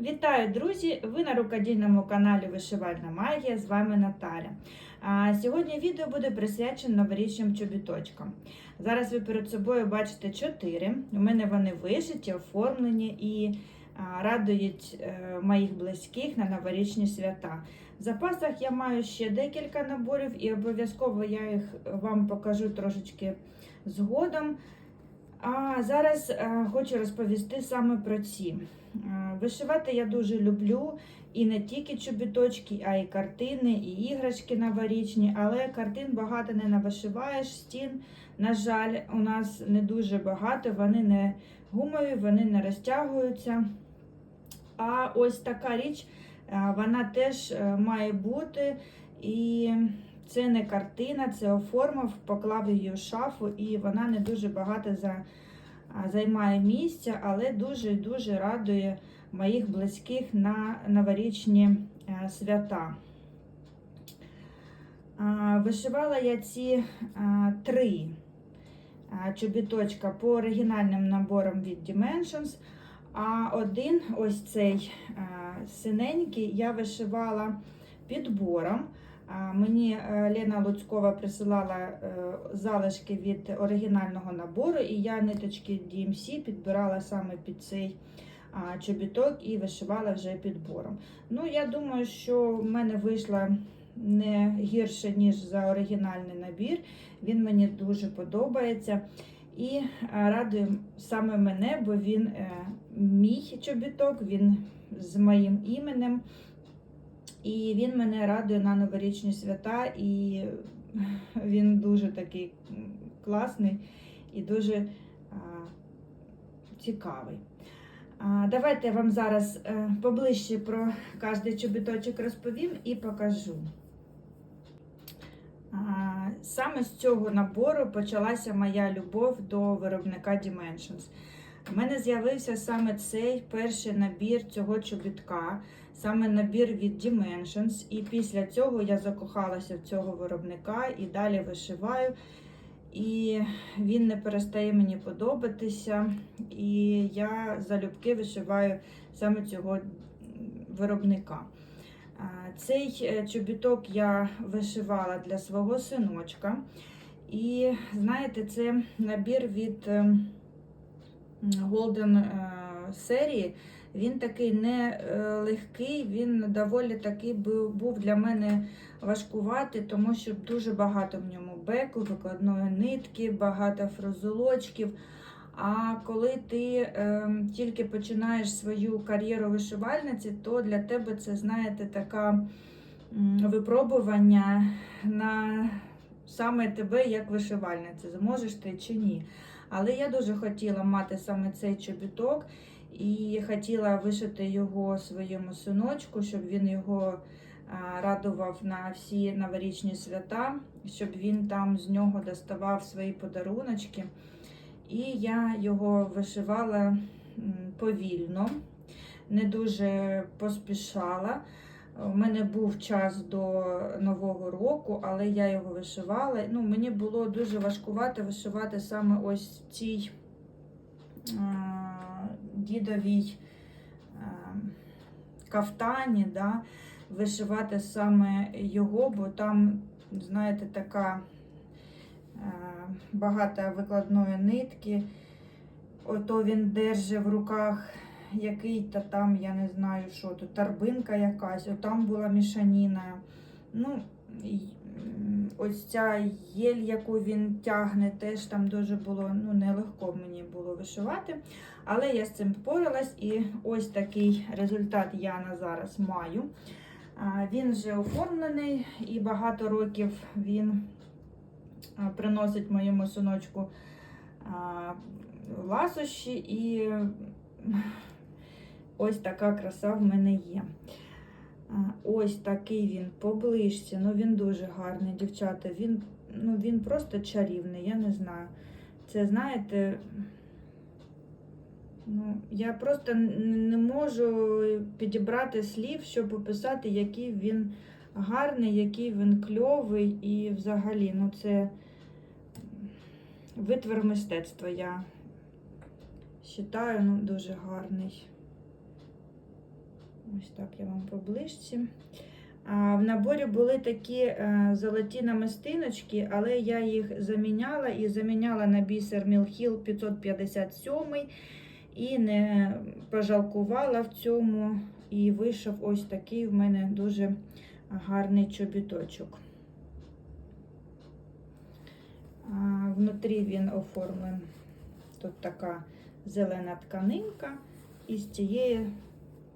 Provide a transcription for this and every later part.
Вітаю, друзі! Ви на рукодільному каналі Вишивальна Магія. З вами Наталя. Сьогодні відео буде присвячено новорічним чобіточкам. Зараз ви перед собою бачите чотири. У мене вони вишиті, оформлені і радують е, моїх близьких на новорічні свята. В запасах я маю ще декілька наборів, і обов'язково я їх вам покажу трошечки згодом. А зараз е, хочу розповісти саме про ці. Вишивати я дуже люблю і не тільки чобіточки, а й картини, і іграшки новорічні, але картин багато не навишиваєш, стін, на жаль, у нас не дуже багато, вони не гумові, вони не розтягуються. А ось така річ, е, вона теж е, має бути. І це не картина, це оформив, поклав її в шафу, і вона не дуже багато за, займає місця, але дуже-дуже радує моїх близьких на новорічні е, свята. Вишивала я ці три чобіточка по оригінальним наборам від Dimensions. А один, ось цей синенький, я вишивала підбором. Мені е, Лена Луцькова присилала е, залишки від оригінального набору, і я ниточки DMC підбирала саме під цей чобіток і вишивала вже підбором. Ну, я думаю, що в мене вийшло не гірше, ніж за оригінальний набір. Він мені дуже подобається. І е, радує саме мене, бо він мій чобіток, він з моїм іменем. І він мене радує на новорічні свята, і він дуже такий класний і дуже а, цікавий. А, давайте я вам зараз е, поближче про кожний чобіточок розповім і покажу. А, саме з цього набору почалася моя любов до виробника Dimensions. У мене з'явився саме цей перший набір цього чобітка, саме набір від Dimensions. І після цього я закохалася в цього виробника і далі вишиваю. І він не перестає мені подобатися. І я залюбки вишиваю саме цього виробника. Цей е, чобіток я вишивала для свого синочка. І знаєте, це набір від. ем, Golden е, серії. Він такий не е, легкий, він доволі такий був для мене важкуватий, тому що дуже багато в ньому беку, викладної нитки, багато фрозолочків. А коли ти е, тільки починаєш свою кар'єру вишивальниці, то для тебе це, знаєте, така випробування на саме тебе як вишивальниці, зможеш ти чи ні. Але я дуже хотіла мати саме цей чобіток і хотіла вишити його своєму синочку, щоб він його радував на всі новорічні свята, щоб він там з нього доставав свої подаруночки. І я його вишивала повільно, не дуже поспішала. У мене був час до Нового року, але я його вишивала. Ну, Мені було дуже важкувато вишивати саме ось цій дідовій кафтані, да, вишивати саме його, бо там, знаєте, така а, багато викладної нитки. Ото він держить в руках який-то там, я не знаю, що тут, торбинка якась, отам була мішаніна. Ну, ось ця єль, яку він тягне, теж там дуже було ну, нелегко мені було вишивати. Але я з цим впоралась, і ось такий результат я на зараз маю. Він вже оформлений і багато років він приносить моєму синочку ласощі і Ось така краса в мене є. Ось такий він поближче. Ну він дуже гарний, дівчата. Він ну, він просто чарівний, я не знаю. Це, знаєте, ну, я просто не можу підібрати слів, щоб описати, який він гарний, який він кльовий і взагалі, ну це витвір мистецтва, я вважаю, ну, дуже гарний. Ось так я вам поближче. В наборі були такі е, золоті намистиночки, але я їх заміняла і заміняла на бісер Мілхіл 557 і не пожалкувала в цьому. І вийшов ось такий в мене дуже гарний чобіточок. Внутрі він оформлений. Тут така зелена тканинка, і цієї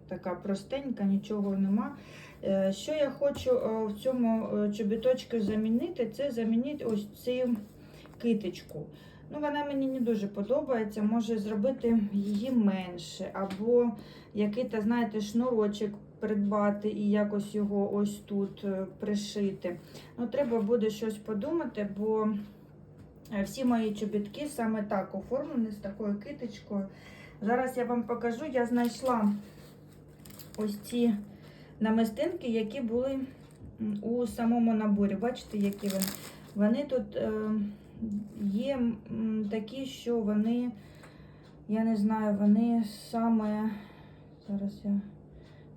така простенька, нічого нема. Е, Що я хочу е, в цьому е, чобіточку замінити, це замінити ось цю китичку. Ну, Вона мені не дуже подобається. Може зробити її менше, або який-то, знаєте, шнурочок придбати і якось його ось тут пришити. Ну, Треба буде щось подумати, бо всі мої чобітки саме так оформлені з такою китичкою. Зараз я вам покажу, я знайшла ось ці намистинки, які були у самому наборі. Бачите, які вони? Вони тут е, є такі, що вони, я не знаю, вони саме, зараз я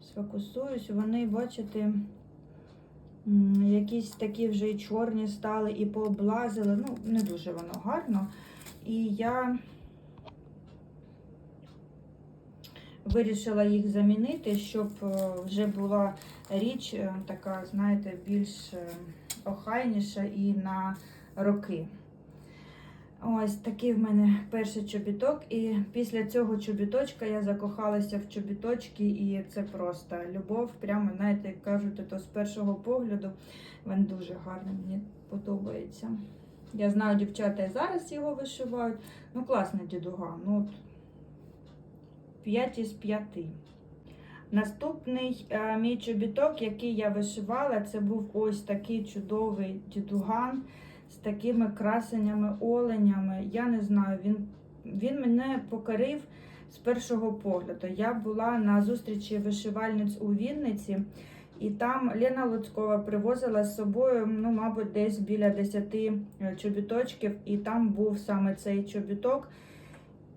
сфокусуюсь, вони, бачите, якісь такі вже і чорні стали і пооблазили. Ну, не дуже воно гарно. І я вирішила їх замінити, щоб е, вже була річ е, така, знаєте, більш е, охайніша і на роки. Ось такий в мене перший чобіток. І після цього чобіточка я закохалася в чобіточки, і це просто любов. Прямо, знаєте, як кажуть, то з першого погляду він дуже гарний, мені подобається. Я знаю, дівчата і зараз його вишивають. Ну, класний дідуга. Ну, от 5 із 5. Наступний е, мій чобіток, який я вишивала, це був ось такий чудовий дідуган з такими красенями, оленями. Я не знаю, він, він мене покорив з першого погляду. Я була на зустрічі вишивальниць у Вінниці, і там Лена Луцькова привозила з собою, ну, мабуть, десь біля 10 чобіточків, і там був саме цей чобіток.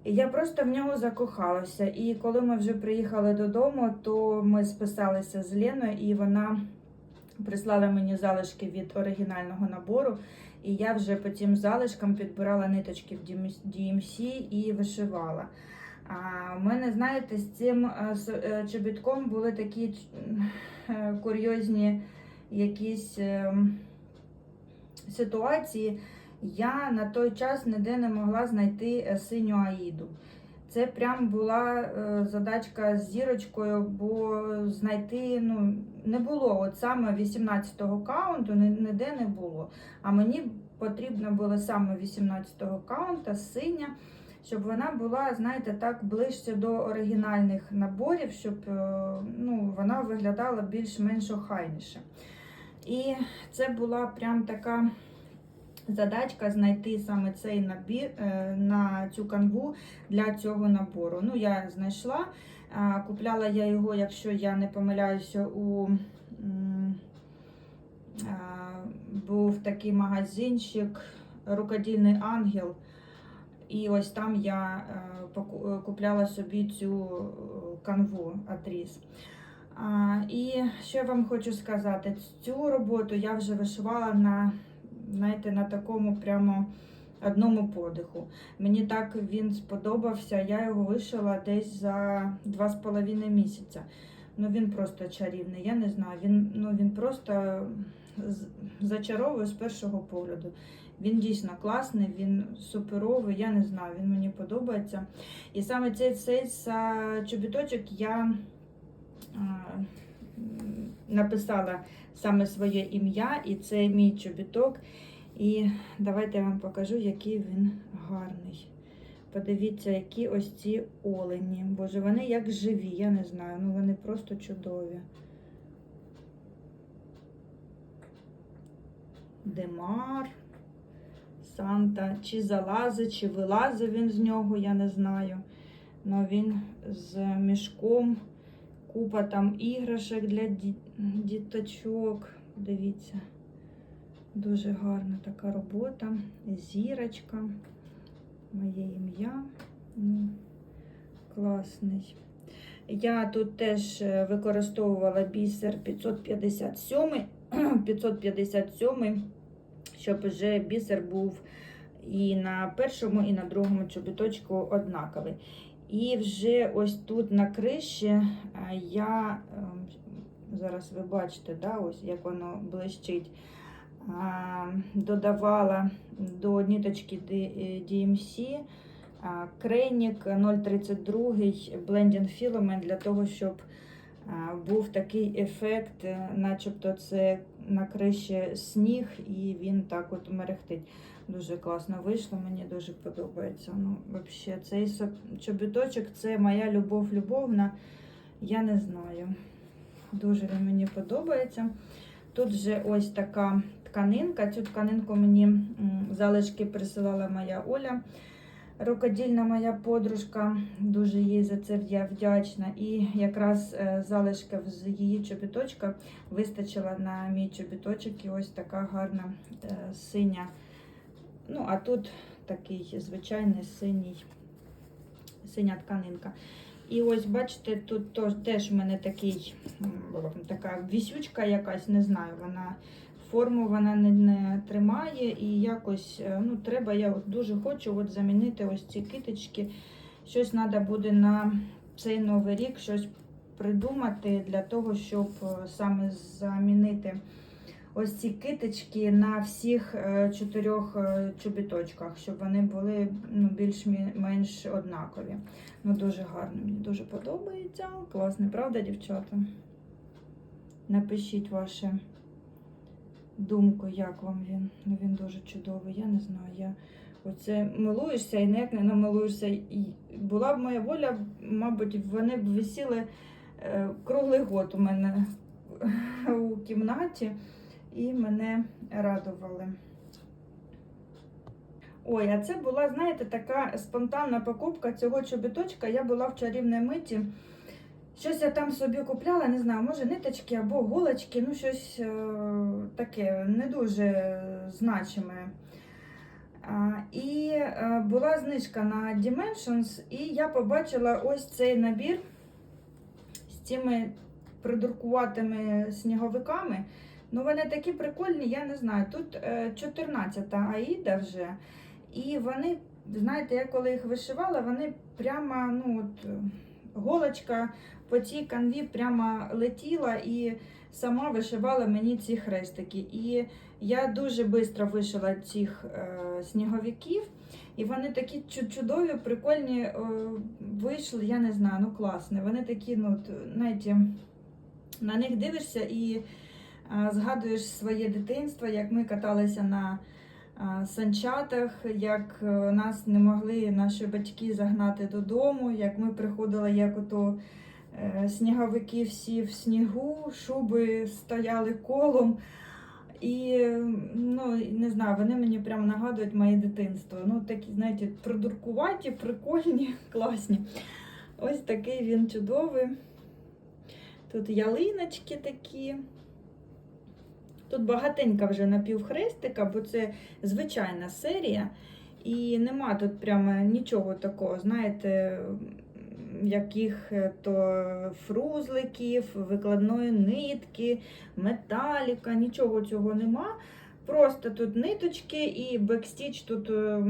Я просто в нього закохалася. І коли ми вже приїхали додому, то ми списалися з Леною, і вона прислала мені залишки від оригінального набору. І я вже по цим залишкам підбирала ниточки в DMC і вишивала. А у мене, знаєте, з цим е, е, чобітком були такі е, курйозні якісь е, ситуації. Я на той час ніде не могла знайти е, синю аїду. Це прям була е, задачка з зірочкою, бо знайти ну, не було. От саме 18-го каунту ніде не було. А мені потрібно було саме 18-го каунта синя, щоб вона була, знаєте, так ближче до оригінальних наборів, щоб е, ну, вона виглядала більш-менш охайніше. І це була прям така задачка знайти саме цей набір е, на цю канву для цього набору. Ну, я знайшла. Купляла я його, якщо я не помиляюся, у був такий магазинчик Рукодільний ангел. І ось там я е, е, купляла собі цю е, канву адріс. А, І що я вам хочу сказати, цю роботу я вже вишивала на, знаєте, на такому прямо одному подиху. Мені так він сподобався, я його вишила десь за два з половиною місяця. Ну він просто чарівний, я не знаю. Він, ну, він просто зачаровує з першого погляду. Він дійсно класний, він суперовий, я не знаю, він мені подобається. І саме цей, цей чобіточок я а, написала саме своє ім'я, і це мій чобіток. І давайте я вам покажу, який він гарний. Подивіться, які ось ці олені. Боже, вони як живі, я не знаю, ну вони просто чудові. Демар, Санта. Чи залазить, чи вилазить він з нього, я не знаю. Но він з мішком, купа там іграшок для діточок. Дивіться. Дуже гарна така робота. Зірочка. Моє ім'я. Ну, класний. Я тут теж е, використовувала бісер 557, 557, щоб вже бісер був і на першому, і на другому чобіточку однаковий. І вже ось тут на криші е, я, ем, зараз ви бачите, да, ось як воно блищить, додавала до ниточки D- DMC а, крейнік 032 Blending Filament для того, щоб був такий ефект, е, начебто це на криші сніг, і він так от мерехтить. Дуже класно вийшло, мені дуже подобається. Ну, взагалі, цей чобіточок це моя любов любовна. Я не знаю. Дуже він мені подобається. Тут же ось така тканинка. Цю тканинку мені залишки присилала моя Оля, рукодільна моя подружка. Дуже їй за це я вдячна. І якраз е, залишка з її чобіточка вистачила на мій чобіточок. І ось така гарна е, синя. Ну, а тут такий звичайний синій, синя тканинка. І ось, бачите, тут теж в мене такий, така вісючка якась, не знаю, вона форму вона не, не тримає. І якось е, ну, треба, я от дуже хочу от замінити ось ці китички. Щось треба буде на цей новий рік щось придумати для того, щоб е, саме замінити ось ці китички на всіх е, чотирьох е, чобіточках, щоб вони були ну, більш-менш однакові. Ну, дуже гарно, мені дуже подобається. Класний, правда, дівчата? Напишіть вашу думку, як вам він. Ну, він дуже чудовий, я не знаю. Я оце милуєшся і ніяк не намилуєшся. І була б моя воля, мабуть, вони б висіли е, круглий год у мене у кімнаті і мене радували. Ой, а це була, знаєте, така спонтанна покупка цього чобіточка. Я була в чарівній миті. Щось я там собі купляла, не знаю, може ниточки або голочки, ну щось е, таке не дуже значиме. І е, була знижка на Dimensions, і я побачила ось цей набір з цими придуркуватими сніговиками. Ну, вони такі прикольні, я не знаю. Тут е, 14-та Аїда вже. І вони, знаєте, я коли їх вишивала, вони прямо, ну от, е, голочка по цій канві прямо летіла і сама вишивала мені ці хрестики. І я дуже швидко вишила цих е, сніговиків. І вони такі чудові, прикольні е, вийшли, я не знаю, ну класні. Вони такі, ну, знаєте, на них дивишся і згадуєш своє дитинство, як ми каталися на санчатах, як е, нас не могли наші батьки загнати додому, як ми приходили, як ото е, сніговики всі в снігу, шуби стояли колом. І ну, не знаю, вони мені прямо нагадують моє дитинство. Ну, такі, знаєте, придуркуваті, прикольні, класні. Ось такий він чудовий. Тут ялиночки такі. Тут багатенька вже напівхрестика, бо це звичайна серія. І нема тут прямо нічого такого, знаєте, яких то фрузликів, викладної нитки, металіка, нічого цього нема. Просто тут ниточки і бекстіч тут, е,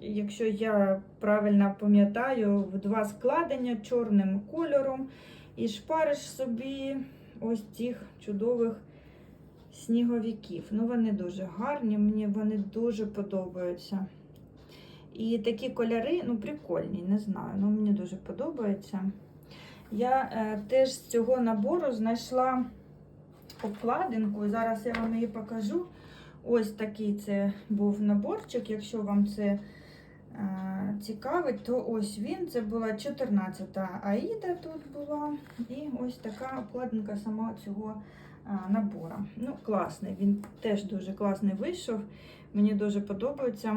якщо я правильно пам'ятаю, два складення чорним кольором. І шпариш собі ось цих чудових сніговиків. Ну, вони дуже гарні, мені вони дуже подобаються. І такі кольори, ну, прикольні, не знаю, ну мені дуже подобається. Я е, теж з цього набору знайшла обкладинку, зараз я вам її покажу. Ось такий це був наборчик. Якщо вам це цікавить, то ось він. Це була 14-та Аїда тут була. І ось така обкладинка сама цього а, набора. Ну, класний. Він теж дуже класний вийшов. Мені дуже подобається.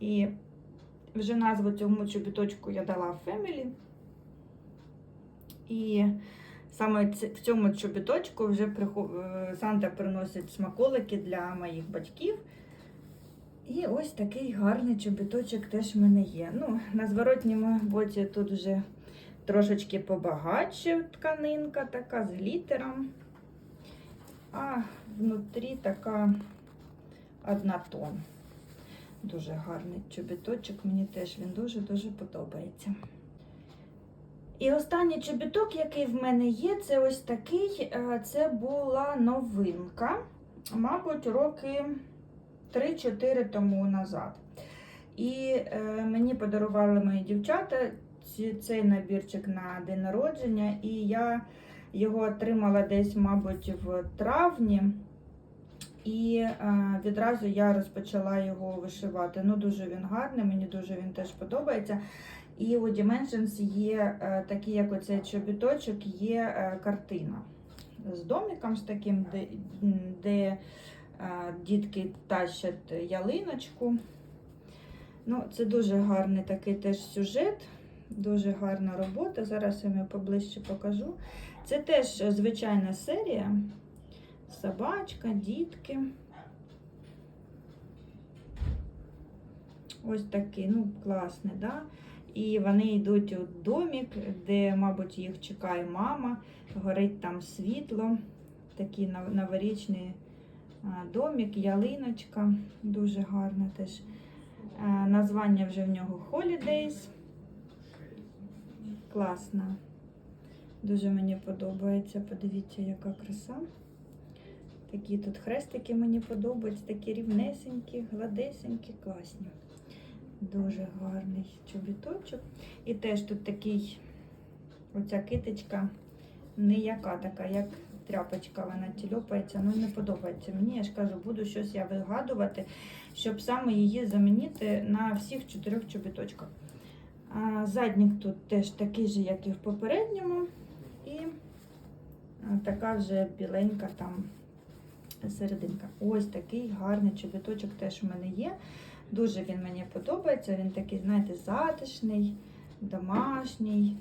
І вже назву цьому чобіточку я дала Family. І саме в цьому чобіточку вже е, Санта приносить смаколики для моїх батьків. І ось такий гарний чобіточок теж в мене є. Ну, на зворотньому боці тут вже трошечки побагатше тканинка така з глітером. А внутрі така однотон. Дуже гарний чобіточок, мені теж він дуже-дуже подобається. І останній чобіток, який в мене є, це ось такий. е, Це була новинка, мабуть, роки 3-4 тому назад. І е, мені подарували мої дівчата цей набірчик на день народження, і я його отримала десь, мабуть, в травні. І е, відразу я розпочала його вишивати. Ну, дуже він гарний, мені дуже він теж подобається. І у Dimensions є е, такий, як оцей чобіточок, є е, картина з домиком з таким, де, де дітки тащать ялиночку. Ну, це дуже гарний такий теж сюжет, дуже гарна робота. Зараз я вам поближче покажу. Це теж е, звичайна серія. Собачка, дітки. Ось такий, ну, класний, да? І вони йдуть у домик, де, мабуть, їх чекає мама. Горить там світло. Такий новорічний домик, ялиночка. Дуже гарна теж. Названня вже в нього Holidays. Класно. Дуже мені подобається. Подивіться, яка краса. Такі тут хрестики мені подобаються, такі рівнесенькі, гладесенькі, класні. Дуже гарний чобіточок. І теж тут такий, оця китичка, не яка така, як тряпочка, вона тільопається. Ну, не подобається мені. Я ж кажу, буду щось я вигадувати, щоб саме її замінити на всіх чотирьох чобіточках. Заднік тут теж такий же, як і в попередньому. І така вже біленька там серединка. Ось такий гарний чобіточок теж у мене є. Дуже він мені подобається. Він такий, знаєте, затишний, домашній.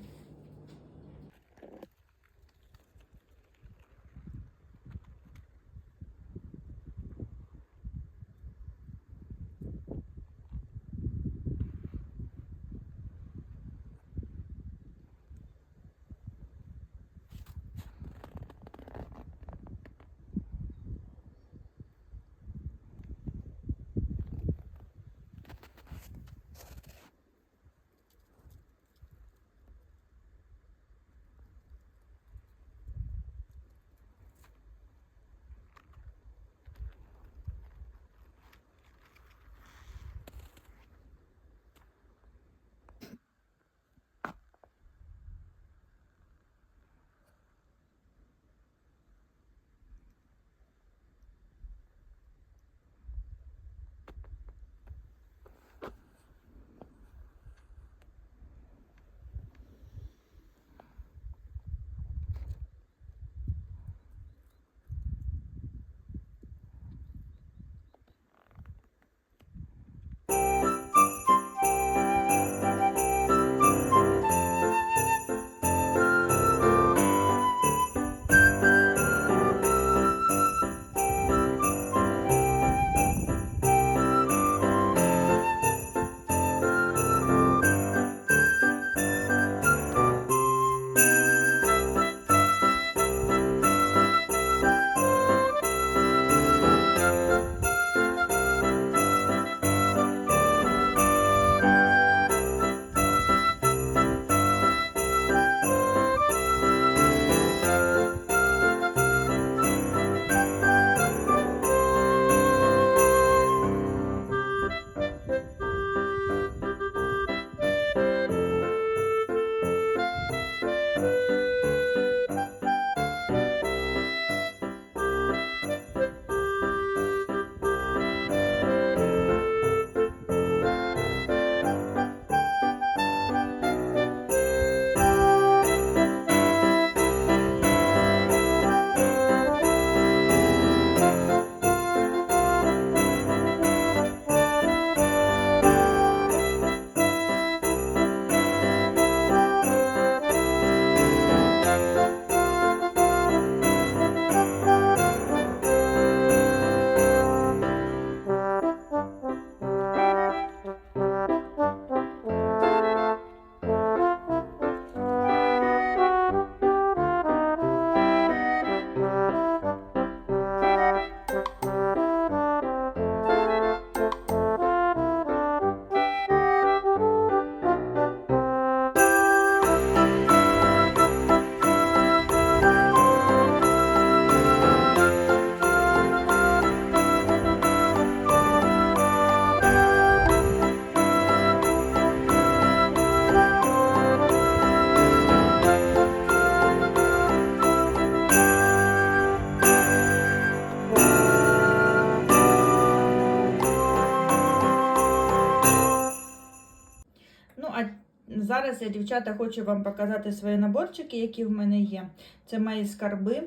Зараз я, дівчата, хочу вам показати свої наборчики, які в мене є. Це мої скарби,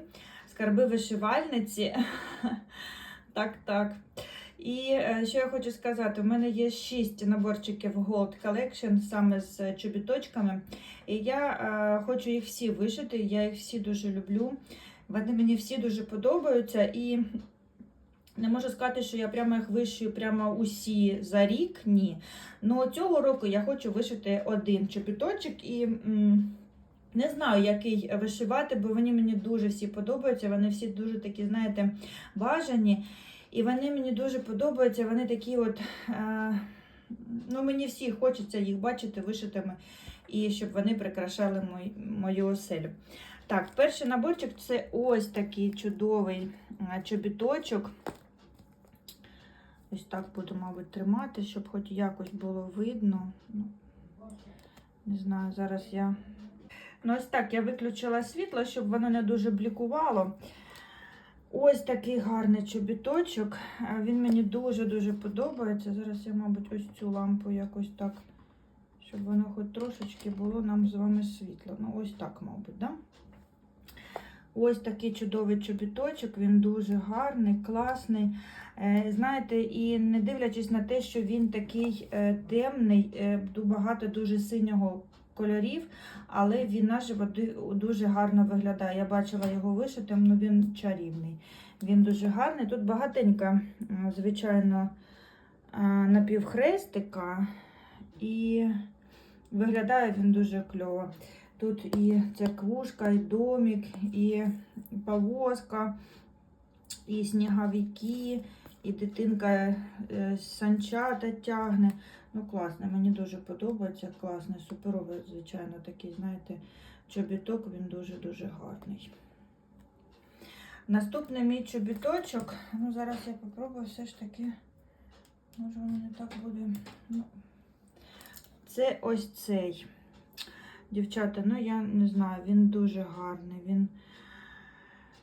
скарби вишивальниці. Так, так. І е, що я хочу сказати, у мене є 6 наборчиків Gold Collection саме з чобіточками. І я е, хочу їх всі вишити, я їх всі дуже люблю. Вони мені всі дуже подобаються. І не можу сказати, що я прямо їх вишию прямо усі за рік. Ні. Ну цього року я хочу вишити один чобіточок і. м, Не знаю, який вишивати, бо вони мені дуже всі подобаються. Вони всі дуже такі, знаєте, бажані. І вони мені дуже подобаються. Вони такі от. Е, ну, мені всі хочеться їх бачити вишитими, і щоб вони прикрашали мой, мою оселю. Так, перший наборчик це ось такий чудовий е, чобіточок. Ось так буду, мабуть, тримати, щоб хоч якось було видно. Ну, не знаю, зараз я. Ну, ось так я виключила світло, щоб воно не дуже блікувало. Ось такий гарний чобіточок. Він мені дуже-дуже подобається. Зараз я, мабуть, ось цю лампу якось так, щоб воно хоч трошечки було нам з вами світло. Ну, ось так, мабуть, да? Ось такий чудовий чобіточок, він дуже гарний, класний. Е, Знаєте, і не дивлячись на те, що він такий е, темний, е, багато дуже синього кольорів, але він наживо дуже гарно виглядає. Я бачила його вишитим, ну він чарівний. Він дуже гарний. Тут багатенько, звичайно, напівхрестика, і виглядає він дуже кльово. Тут і церквушка, і домик, і повозка, і сніговики, і дитинка е, санчата тягне. Ну, класно, мені дуже подобається. Класний, суперовий, звичайно, такий, знаєте, чобіток, він дуже-дуже гарний. Наступний мій чобіточок. Ну, зараз я попробую все ж таки. Може, воно не так буде. Ну, це ось цей. Дівчата, ну я не знаю, він дуже гарний. Він.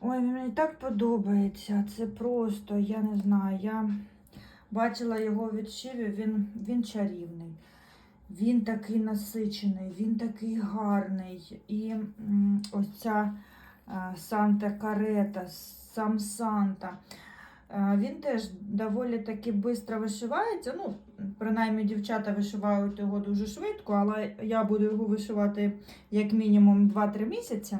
Ой, він мені так подобається. Це просто, я не знаю. Я бачила його відшиві, він, він чарівний. Він такий насичений, він такий гарний. І ось ця е, Санта Карета, сам Санта. Е, Він теж доволі таки швидко вишивається. Ну, принаймні, дівчата вишивають його дуже швидко, але я буду його вишивати як мінімум 2-3 місяці.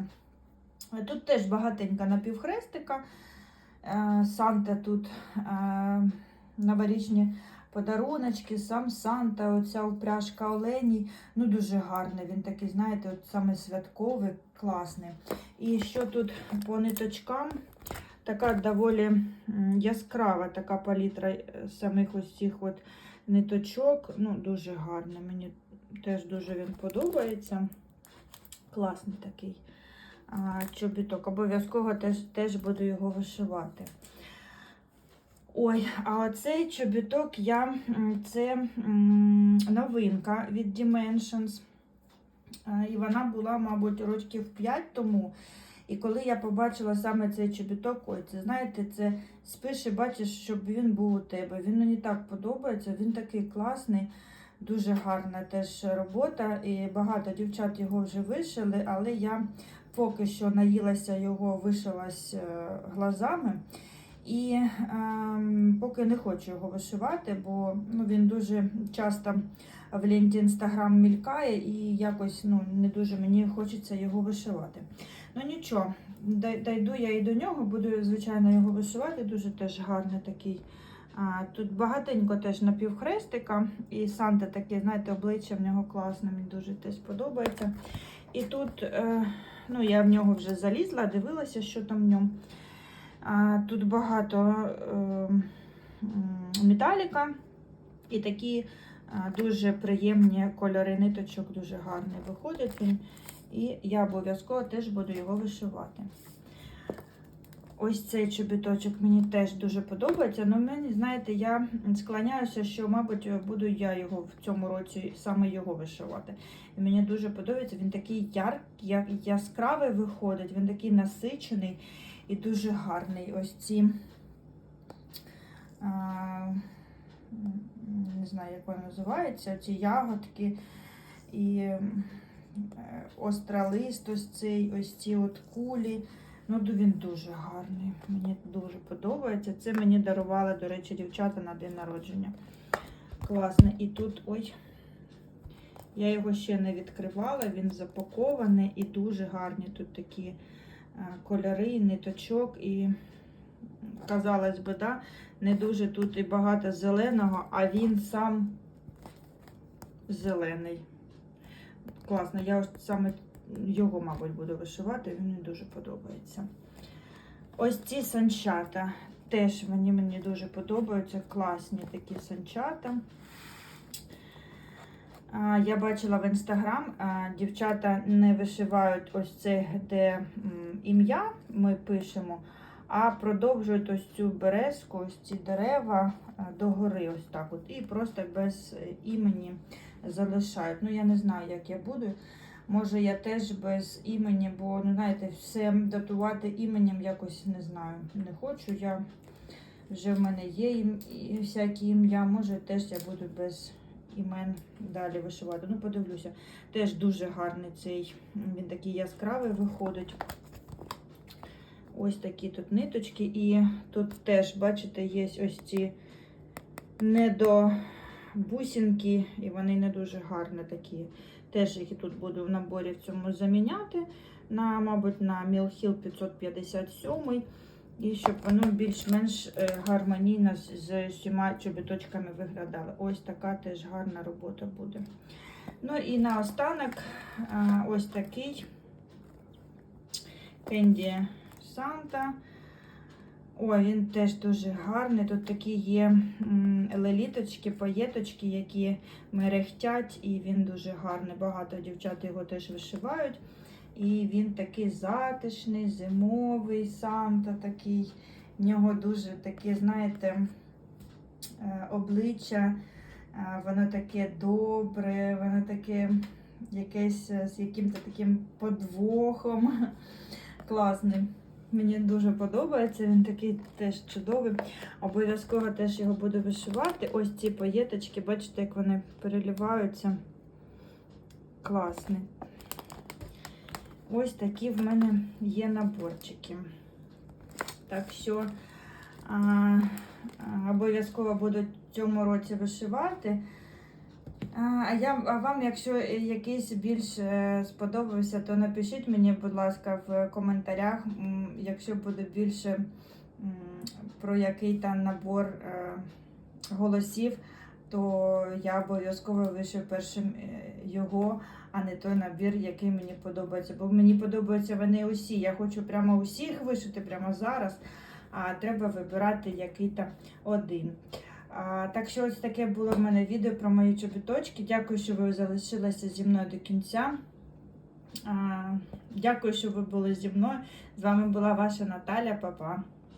Тут теж багатенька напівхрестика. Е, Санта тут е, новорічні подаруночки, сам Санта, оця упряжка оленій. Ну, дуже гарний. Він такий, знаєте, от саме святковий, класний. І що тут по ниточкам? Така доволі яскрава така палітра е, самих ось цих от ниточок. Ну, дуже гарний. Мені теж дуже він подобається. Класний такий а, чобіток. Обов'язково теж, теж буду його вишивати. Ой, а оцей чобіток я це новинка від Dimensions. І вона була, мабуть, років 5 тому. І коли я побачила саме цей чобіток, ой, це знаєте, це спиш і бачиш, щоб він був у тебе. Він мені так подобається, він такий класний, дуже гарна теж робота. І багато дівчат його вже вишили, але я поки що наїлася його, вишилась е, глазами. І ем, поки не хочу його вишивати, бо ну, він дуже часто в ленті інстаграм мількає і якось ну, не дуже мені хочеться його вишивати. Ну нічого, дойду я і до нього, буду, звичайно, його вишивати. Дуже теж гарний такий. А, тут багатенько теж напівхрестика, і Санта таке, знаєте, обличчя в нього класне, мені дуже теж подобається. І тут, е, ну, я в нього вже залізла, дивилася, що там в ньому. А, тут багато е, металіка і такі дуже приємні кольори ниточок, дуже гарний виходить він. І я обов'язково теж буду його вишивати. Ось цей чобіточок мені теж дуже подобається. але мені, знаєте, я склоняюся, що, мабуть, буду я його в цьому році саме його вишивати. І мені дуже подобається. Він такий яр, яскравий виходить, він такий насичений і дуже гарний. Ось ці. А, не знаю, як вони називаються, ці ягодки. і остролист, ось цей, ось ці от кулі. Ну, він дуже гарний. Мені дуже подобається. Це мені дарували, до речі, дівчата на день народження. Класно. І тут, ой, я його ще не відкривала, він запакований і дуже гарні тут такі е, кольори, ниточок і, казалось би, да, не дуже тут і багато зеленого, а він сам зелений. Класно, я саме його, мабуть, буду вишивати, він мені дуже подобається. Ось ці санчата. Теж мені, мені дуже подобаються. Класні такі санчата. Я бачила в інстаграм, дівчата не вишивають ось це, де ім'я ми пишемо, а продовжують ось цю березку, ось ці дерева догори, ось так от, і просто без е, імені залишають. Ну, я не знаю, як я буду. Може, я теж без імені, бо, ну, знаєте, все датувати іменем якось не знаю. Не хочу. Я вже в мене є ім, і всякі ім'я. Може, теж я буду без імен далі вишивати. Ну, подивлюся. Теж дуже гарний цей, він такий яскравий виходить. Ось такі тут ниточки. І тут теж, бачите, є ось ці недобусинки, і вони не дуже гарні такі. Теж їх тут буду в наборі в цьому заміняти на, мабуть, на Мілхіл 557. І щоб воно більш-менш е, гармонійно з, всіма чобіточками виглядало. Ось така теж гарна робота буде. Ну і наостанок а, ось такий Кенді Санта. Ой, він теж дуже гарний. Тут такі є леліточки, паєточки, які мерехтять, і він дуже гарний. Багато дівчат його теж вишивають. І він такий затишний, зимовий, Санта такий. В нього дуже таке, знаєте, е, обличчя, е, воно таке добре, воно таке якесь е, з яким-то таким подвохом. Класний. Мені дуже подобається, він такий теж чудовий. Обов'язково теж його буду вишивати. Ось ці паєточки, бачите, як вони переливаються. Класний. Ось такі в мене є наборчики. Так що обов'язково буду в цьому році вишивати. А я, а вам, якщо якийсь більш е, сподобався, то напишіть мені, будь ласка, в коментарях, якщо буде більше про який там набор е, голосів, то я обов'язково вишив першим е, його, а не той набір, який мені подобається. Бо мені подобаються вони усі. Я хочу прямо усіх вишити прямо зараз, а треба вибирати який там один. Так що ось таке було в мене відео про мої чобіточки. Дякую, що ви залишилися зі мною до кінця. Дякую, що ви були зі мною. З вами була ваша Наталя Папа.